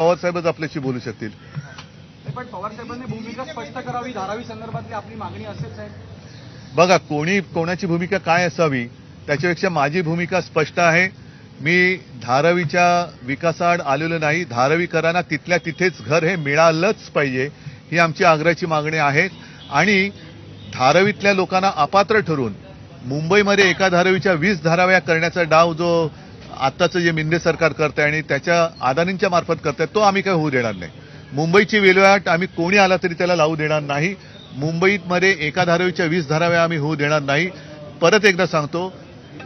पवार साहेबच आपल्याशी बोलू शकतील. पण पवार साहेबांनी भूमिका स्पष्ट करावी धारावी संदर्भातली आपली मागणी असेल साहेब. बघा कोणी कोणाची भूमिका काय असावी त्याच्यापेक्षा माझी भूमिका स्पष्ट आहे. मी धारावीच्या विकासाआड आलेलो नाही. धारावीकरांना तिथल्या तिथेच घर हे मिळालंच पाहिजे ही आमची आग्रहाची मागणी आहे. आणि धारावीतल्या लोकांना अपात्र ठरून मुंबईमध्ये एका धारावीच्या वीस धाराव्या करण्याचा डाव जो आत्ताचं जे मिंदे सरकार करतंय आणि त्याच्या अदानींच्या मार्फत करताय तो आम्ही काही होऊ देणार नाही. मुंबईची विल्हेवाट आम्ही कोणी आला तरी त्याला लावू देणार नाही. मुंबईमध्ये एका धारावीच्या वीस धाराव्या आम्ही होऊ देणार नाही. परत एकदा सांगतो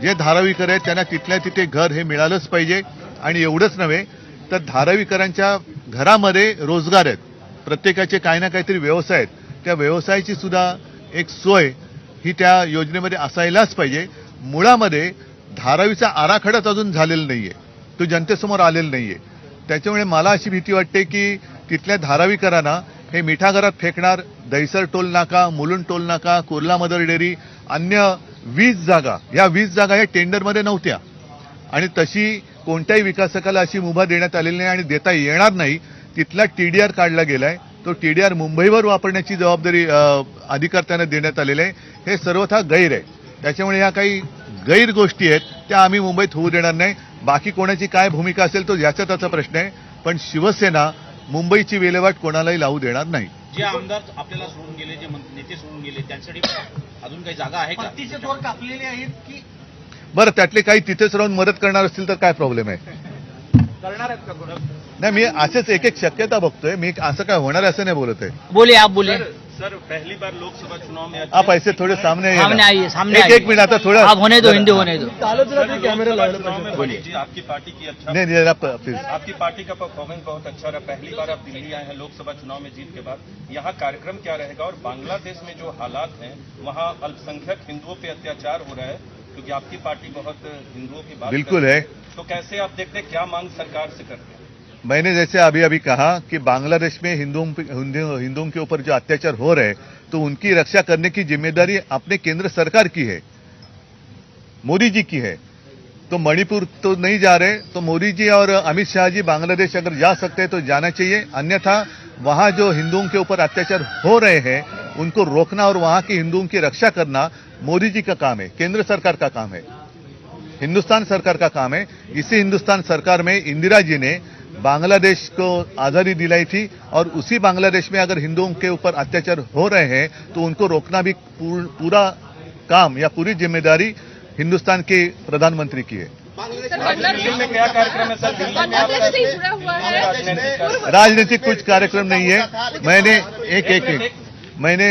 जे धारावीकर आहेत त्यांना तिथल्या तिथे घर हे मिळालंच पाहिजे. आणि एवढंच नव्हे तर धारावीकरांच्या घरामध्ये रोजगार आहेत. प्रत्येकाचे काही ना काहीतरी व्यवसाय आहेत. त्या व्यवसायाची सुद्धा एक सोय ही त्या योजनेमध्ये असायलाच पाहिजे. मुळामध्ये धारावीचा आराखडाच अजून झालेला नाहीये. तो जनतेसमोर आलेला नाहीये. त्याच्यामुळे मला अशी भीती वाटते की तिथल्या धारावीकरांना हे मिठागरात फेकणार दहिसर टोल नाका मुलुंड टोल नाका कुर्ला मदर डेअरी अन्य वीस जागा या वीस जागा या टेंडरमध्ये नव्हत्या. आणि तशी कोणत्याही विकासकाला अशी मुभा देण्यात आलेली नाही आणि देता येणार नाही तिथला टीडीआर काढला गेलाय. तो टीडीआर मुंबईवर वापरण्याची जबाबदारी अधिकार त्यांना देण्यात आलेले आहे. हे सर्वथा गैर आहे. त्याच्यामुळे ह्या काही गैर गोष्टी आहेत त्या आम्ही मुंबईत होऊ देणार नाही. बाकी कोणाची काय भूमिका असेल तो याचा त्याचा प्रश्न आहे. पण शिवसेना मुंबईची विल्हेवाट कोणालाही लावू देणार नाही. जे आमदार आपल्याला सोडून गेले जे नेते सोडून गेले त्यांच्यासाठी अजून काही जागा आहे का? दोर कापलेले आहेत की बरं त्यातले काही तिथेच राहून मदत करणार असतील तर काय प्रॉब्लेम आहे? करणार आहेत का कोण? नाही मी असेच एक एक शक्यता बघतोय. मी असं काय होणार असं नाही बोलत आहे. बोलिए आप सर पहली बार लोकसभा चुनाव में आप ऐसे थोडे सामने आइए सामने आइए सामने एक एक मिनट आता थोड़ा आप होने दो हिंदी होने दो। आपकी पार्टी की अच्छा नहीं नहीं आप आपकी पार्टी का परफॉर्मेंस बहुत अच्छा रहा। पहली बार आप दिल्ली आए हैं लोकसभा चुनाव में जीत के बाद। यहाँ कार्यक्रम क्या रहेगा? और बांग्लादेश में जो हालात हैं वहाँ अल्पसंख्यक हिंदुओं पे अत्याचार हो रहा है क्योंकि आपकी पार्टी बहुत हिंदुओं की बात बिल्कुल है। तो कैसे आप देखते हैं क्या मांग सरकार से करते हैं? मैंने जैसे अभी अभी कहा कि बांग्लादेश में हिंदुओं हिंदुओं के ऊपर जो अत्याचार हो रहे तो उनकी रक्षा करने की ज़िम्मेदारी अपने केंद्र सरकार की है, मोदी जी की है। तो मणिपुर तो नहीं जा रहे तो मोदी जी और अमित शाह जी बांग्लादेश अगर जा सकते हैं तो जाना चाहिए। अन्यथा वहाँ जो हिंदुओं के ऊपर अत्याचार हो रहे हैं, उनको रोकना और वहाँ के हिंदुओं की रक्षा करना मोदी जी का काम है, केंद्र सरकार का काम है, हिंदुस्तान सरकार का काम है। इसी हिंदुस्तान सरकार में इंदिरा जी ने बांग्लादेश को आज़ादी दिलाई थी और उसी बांग्लादेश में अगर हिंदुओं के ऊपर अत्याचार हो रहे हैं तो उनको रोकना भी पूर- पूरा काम या पूरी ज़िम्मेदारी हिंदुस्तान के प्रधानमंत्री की है। राजनीतिक कुछ कार्यक्रम नहीं है। मैंने एक एक मैंने